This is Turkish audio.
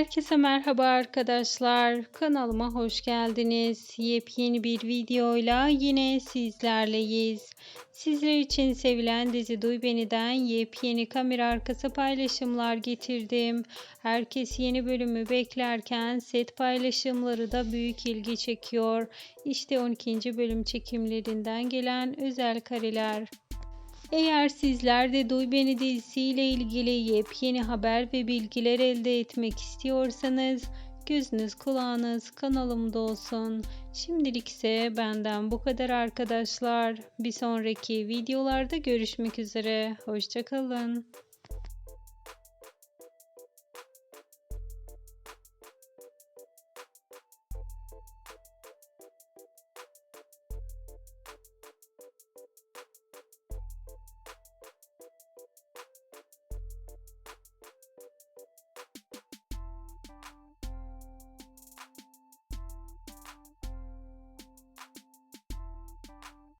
Herkese merhaba arkadaşlar. Kanalıma hoş geldiniz. Yepyeni bir videoyla yine sizlerleyiz. Sizler için sevilen dizi Duy Beni'den yepyeni kamera arkası paylaşımlar getirdim. Herkes yeni bölümü beklerken set paylaşımları da büyük ilgi çekiyor. İşte 12. bölüm çekimlerinden gelen özel kareler. Eğer sizler de Duy Beni dizisiyle ilgili yepyeni haber ve bilgiler elde etmek istiyorsanız gözünüz kulağınız kanalımda olsun. Şimdilik ise benden bu kadar arkadaşlar. Bir sonraki videolarda görüşmek üzere. Hoşçakalın.